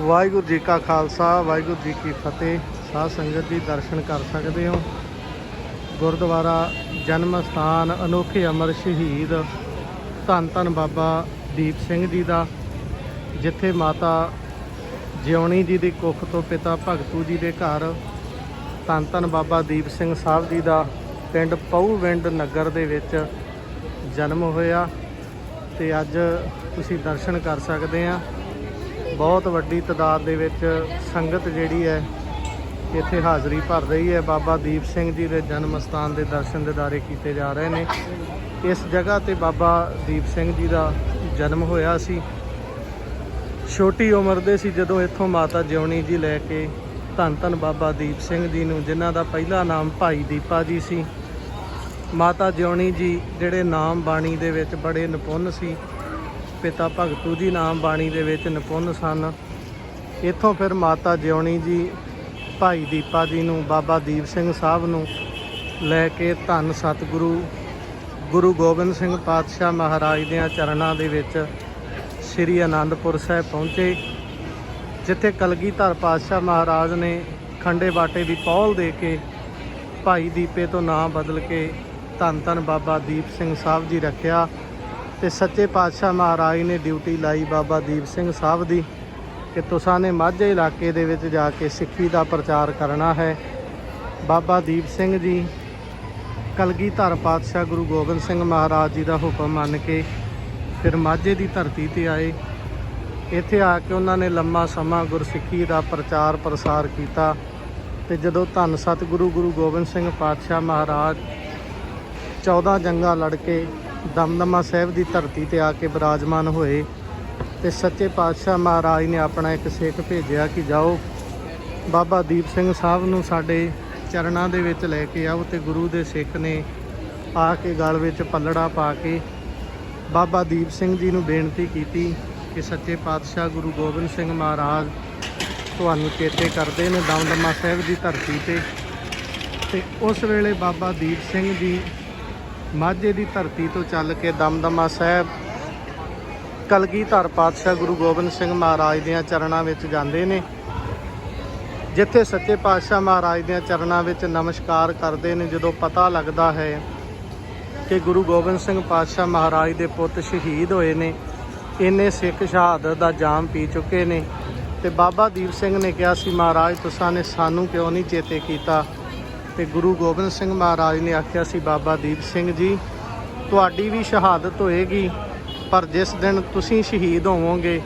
ਵਾਹਿਗੁਰੂ ਜੀ ਕਾ ਖਾਲਸਾ, ਵਾਹਿਗੁਰੂ ਜੀ ਕੀ ਫਤਿਹ। ਸਾਧ ਸੰਗਤ ਜੀ, ਦਰਸ਼ਨ ਕਰ ਸਕਦੇ ਹੋ। ਗੁਰਦੁਆਰਾ ਜਨਮ ਸਥਾਨ, ਅਨੋਖੇ ਅਮਰ ਸ਼ਹੀਦ ਧੰਨ ਧੰਨ ਬਾਬਾ ਦੀਪ ਸਿੰਘ ਜੀ ਦਾ, ਜਿੱਥੇ ਮਾਤਾ ਜਿਉਣੀ ਜੀ ਦੀ ਕੁੱਖ ਤੋਂ ਪਿਤਾ ਭਗਤੂ ਜੀ ਦੇ ਘਰ ਧੰਨ ਧੰਨ ਬਾਬਾ ਦੀਪ ਸਿੰਘ ਸਾਹਿਬ ਜੀ ਦਾ ਪਿੰਡ ਪਹੂਵਿੰਡ ਨਗਰ ਦੇ ਵਿੱਚ ਜਨਮ ਹੋਇਆ। ਤੇ ਅੱਜ ਤੁਸੀਂ ਦਰਸ਼ਨ ਕਰ ਸਕਦੇ ਆ। ਬਹੁਤ ਵੱਡੀ ਤਾਦਾਦ ਦੇ ਵਿੱਚ ਸੰਗਤ ਜਿਹੜੀ ਹੈ ਇੱਥੇ ਹਾਜ਼ਰੀ ਭਰ ਰਹੀ ਹੈ। ਬਾਬਾ ਦੀਪ ਸਿੰਘ ਜੀ ਦੇ ਜਨਮ ਸਥਾਨ ਦੇ ਦਰਸ਼ਨ ਦਿਦਾਰੇ ਕੀਤੇ ਜਾ ਰਹੇ ਨੇ। ਇਸ ਜਗ੍ਹਾ ਤੇ ਬਾਬਾ ਦੀਪ ਸਿੰਘ ਜੀ ਦਾ ਜਨਮ ਹੋਇਆ ਸੀ। ਛੋਟੀ ਉਮਰ ਦੇ ਸੀ ਜਦੋਂ ਇੱਥੋਂ ਮਾਤਾ ਜਿਉਣੀ ਜੀ ਲੈ ਕੇ ਧੰਨ ਧੰਨ ਬਾਬਾ ਦੀਪ ਸਿੰਘ ਜੀ ਨੂੰ, ਜਿਨ੍ਹਾਂ ਦਾ ਪਹਿਲਾ ਨਾਮ ਭਾਈ ਦੀਪਾ ਜੀ ਸੀ। ਮਾਤਾ ਜਿਉਣੀ ਜੀ, ਜਿਹੜੇ ਨਾਮ ਬਾਣੀ ਦੇ ਵਿੱਚ ਬੜੇ ਨਿਪੁੰਨ ਸੀ। ਪਿਤਾ ਭਗਤੂ ਜੀ ਨਾਮ ਬਾਣੀ ਦੇ ਵਿੱਚ ਨਿਪੁੰਨ ਸਨ। ਇੱਥੋਂ ਫਿਰ ਮਾਤਾ ਜਿਉਣੀ ਜੀ, ਭਾਈ ਦੀਪਾ ਜੀ ਨੂੰ, ਬਾਬਾ ਦੀਪ ਸਿੰਘ ਸਾਹਿਬ ਨੂੰ ਲੈ ਕੇ ਧੰਨ ਸਤਿਗੁਰੂ, ਗੁਰੂ ਗੋਬਿੰਦ ਸਿੰਘ ਪਾਤਸ਼ਾਹ ਮਹਾਰਾਜ ਦੇ ਚਰਨਾਂ ਦੇ ਵਿੱਚ ਸ੍ਰੀ ਅਨੰਦਪੁਰ ਸਾਹਿਬ ਪਹੁੰਚੇ, ਜਿੱਥੇ ਕਲਗੀਧਰ ਪਾਤਸ਼ਾਹ ਮਹਾਰਾਜ ਨੇ ਖੰਡੇ ਬਾਟੇ ਦੀ ਪੌਲ ਦੇ ਕੇ ਭਾਈ ਦੀਪੇ ਤੋਂ ਨਾਂ ਬਦਲ ਕੇ ਧੰਨ ਧੰਨ ਬਾਬਾ ਦੀਪ ਸਿੰਘ ਸਾਹਿਬ ਜੀ ਰੱਖਿਆ। ਤੇ ਸੱਚੇ ਪਾਤਸ਼ਾਹ ਮਹਾਰਾਜ ਨੇ ਡਿਊਟੀ ਲਾਈ ਬਾਬਾ ਦੀਪ ਸਿੰਘ ਸਾਹਿਬ ਦੀ ਕਿ ਤੁਸਾਂ ਨੇ ਮਾਝੇ ਇਲਾਕੇ ਦੇ ਵਿੱਚ ਜਾ ਕੇ ਸਿੱਖੀ ਦਾ ਪ੍ਰਚਾਰ ਕਰਨਾ ਹੈ। ਬਾਬਾ ਦੀਪ ਸਿੰਘ ਜੀ ਕਲਗੀਧਰ ਪਾਤਸ਼ਾਹ ਗੁਰੂ ਗੋਬਿੰਦ ਸਿੰਘ ਮਹਾਰਾਜ ਜੀ ਦਾ ਹੁਕਮ ਮੰਨ ਕੇ ਫਿਰ ਮਾਝੇ ਦੀ ਧਰਤੀ ਤੇ ਆਏ। ਇੱਥੇ ਆ ਕੇ ਉਹਨਾਂ ਨੇ ਲੰਮਾ ਸਮਾਂ ਗੁਰਸਿੱਖੀ ਦਾ ਪ੍ਰਚਾਰ ਪ੍ਰਸਾਰ ਕੀਤਾ ਤੇ ਜਦੋਂ ਧੰਨ ਸਤਿਗੁਰੂ ਗੁਰੂ ਗੋਬਿੰਦ ਸਿੰਘ ਪਾਤਸ਼ਾਹ ਮਹਾਰਾਜ 14 ਜੰਗਾਂ ਲੜ ਕੇ ਦਮਦਮਾ ਸਾਹਿਬ ਦੀ ਧਰਤੀ ਤੇ ਆ ਕੇ ਬਿਰਾਜਮਾਨ ਹੋਏ ਤੇ ਸੱਚੇ ਪਾਤਸ਼ਾਹ ਮਹਾਰਾਜ ਨੇ ਆਪਣਾ ਇੱਕ ਸਿੱਖ ਭੇਜਿਆ ਕਿ ਜਾਓ, ਬਾਬਾ ਦੀਪ ਸਿੰਘ ਸਾਹਿਬ ਨੂੰ ਸਾਡੇ ਚਰਨਾਂ ਦੇ ਵਿੱਚ ਲੈ ਕੇ ਆਓ ਤੇ ਗੁਰੂ ਦੇ ਸਿੱਖ ਨੇ ਆ ਕੇ ਗਲ ਵਿੱਚ ਪੱਲੜਾ ਪਾ ਕੇ ਬਾਬਾ ਦੀਪ ਸਿੰਘ ਜੀ ਨੂੰ ਬੇਨਤੀ ਕੀਤੀ ਕਿ ਸੱਚੇ ਪਾਤਸ਼ਾਹ ਗੁਰੂ ਗੋਬਿੰਦ ਸਿੰਘ ਮਹਾਰਾਜ ਤੁਹਾਨੂੰ ਚੇਤੇ ਕਰਦੇ ਨੇ ਦਮਦਮਾ ਸਾਹਿਬ ਦੀ ਧਰਤੀ ਤੇ ਤੇ ਉਸ ਵੇਲੇ ਬਾਬਾ ਦੀਪ ਸਿੰਘ ਜੀ ਮਾਝੇ ਦੀ ਧਰਤੀ ਤੋਂ ਚੱਲ ਕੇ ਦਮਦਮਾ ਸਾਹਿਬ, ਕਲਗੀਧਰ ਪਾਤਸ਼ਾਹ ਗੁਰੂ ਗੋਬਿੰਦ ਸਿੰਘ ਮਹਾਰਾਜ ਦੀਆਂ ਚਰਨਾਂ ਵਿੱਚ ਜਾਂਦੇ ਨੇ। ਜਿੱਥੇ ਸੱਚੇ ਪਾਤਸ਼ਾਹ ਮਹਾਰਾਜ ਦੀਆਂ ਚਰਨਾਂ ਵਿੱਚ ਨਮਸਕਾਰ ਕਰਦੇ ਨੇ, ਜਦੋਂ ਪਤਾ ਲੱਗਦਾ ਹੈ ਕਿ ਗੁਰੂ ਗੋਬਿੰਦ ਸਿੰਘ ਪਾਤਸ਼ਾਹ ਮਹਾਰਾਜ ਦੇ ਪੁੱਤ ਸ਼ਹੀਦ ਹੋਏ ਨੇ, ਇੰਨੇ ਸਿੱਖ ਸ਼ਹਾਦਤ ਦਾ ਜਾਮ ਪੀ ਚੁੱਕੇ ਨੇ ਤੇ ਬਾਬਾ ਦੀਪ ਸਿੰਘ ਨੇ ਕਿਹਾ ਸੀ, ਮਹਾਰਾਜ, ਤੁਸਾਂ ਨੇ ਸਾਨੂੰ ਕਿਉਂ ਨਹੀਂ ਚੇਤੇ ਕੀਤਾ? ਤੇ ਗੁਰੂ ਗੋਬਿੰਦ ਸਿੰਘ ਮਹਾਰਾਜ ਨੇ ਆਖਿਆ ਸੀ, ਬਾਬਾ ਦੀਪ ਸਿੰਘ ਜੀ, ਤੁਹਾਡੀ ਵੀ ਸ਼ਹਾਦਤ ਹੋਏਗੀ, ਪਰ ਜਿਸ ਦਿਨ ਤੁਸੀਂ ਸ਼ਹੀਦ ਹੋਵੋਗੇ,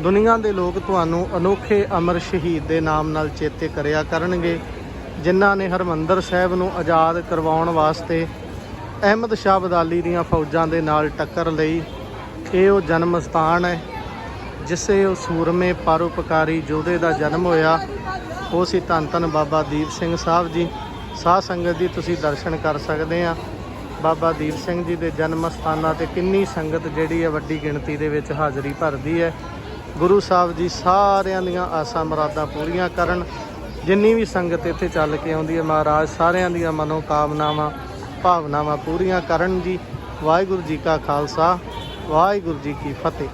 ਦੁਨੀਆ ਦੇ ਲੋਕ ਤੁਹਾਨੂੰ ਅਨੋਖੇ ਅਮਰ ਸ਼ਹੀਦ ਦੇ ਨਾਮ ਨਾਲ ਚੇਤੇ ਕਰਿਆ ਕਰਨਗੇ, ਜਿਨ੍ਹਾਂ ਨੇ ਹਰਮੰਦਰ ਸਾਹਿਬ ਨੂੰ ਆਜ਼ਾਦ ਕਰਵਾਉਣ ਵਾਸਤੇ ਅਹਿਮਦ ਸ਼ਾਹ ਬਦਾਲੀ ਦੀਆਂ ਫੌਜਾਂ ਦੇ ਨਾਲ ਟੱਕਰ ਲਈ। ਇਹ ਉਹ ਜਨਮ ਸਥਾਨ ਹੈ, ਜਿਸੇ ਉਹ ਸੂਰਮੇ ਪਰਉਪਕਾਰੀ ਯੋਧੇ ਦਾ ਜਨਮ ਹੋਇਆ। ਉਹ ਸੀ ਧੰਨ ਧੰਨ ਬਾਬਾ ਦੀਪ ਸਿੰਘ ਸਾਹਿਬ ਜੀ। ਸਾਧ ਸੰਗਤ ਦੀ ਤੁਸੀਂ ਦਰਸ਼ਨ ਕਰ ਸਕਦੇ ਆ। ਬਾਬਾ ਦੀਪ ਸਿੰਘ ਜੀ ਦੇ ਜਨਮ ਸਥਾਨਾਂ ਤੇ ਕਿੰਨੀ ਸੰਗਤ ਜਿਹੜੀ ਹੈ ਵੱਡੀ ਗਿਣਤੀ ਦੇ ਵਿੱਚ ਹਾਜ਼ਰੀ ਭਰਦੀ ਹੈ। ਗੁਰੂ ਸਾਹਿਬ ਜੀ ਸਾਰਿਆਂ ਦੀਆਂ ਆਸਾਂ ਮੁਰਾਦਾਂ ਪੂਰੀਆਂ ਕਰਨ। ਜਿੰਨੀ ਵੀ ਸੰਗਤ ਇੱਥੇ ਚੱਲ ਕੇ ਆਉਂਦੀ ਹੈ, ਮਹਾਰਾਜ ਸਾਰਿਆਂ ਦੀਆਂ ਮਨੋ ਕਾਮਨਾਵਾਂ ਭਾਵਨਾਵਾਂ ਪੂਰੀਆਂ ਕਰਨ ਜੀ। ਵਾਹਿਗੁਰੂ ਜੀ ਕਾ ਖਾਲਸਾ, ਵਾਹਿਗੁਰੂ ਜੀ ਕੀ ਫਤਿਹ।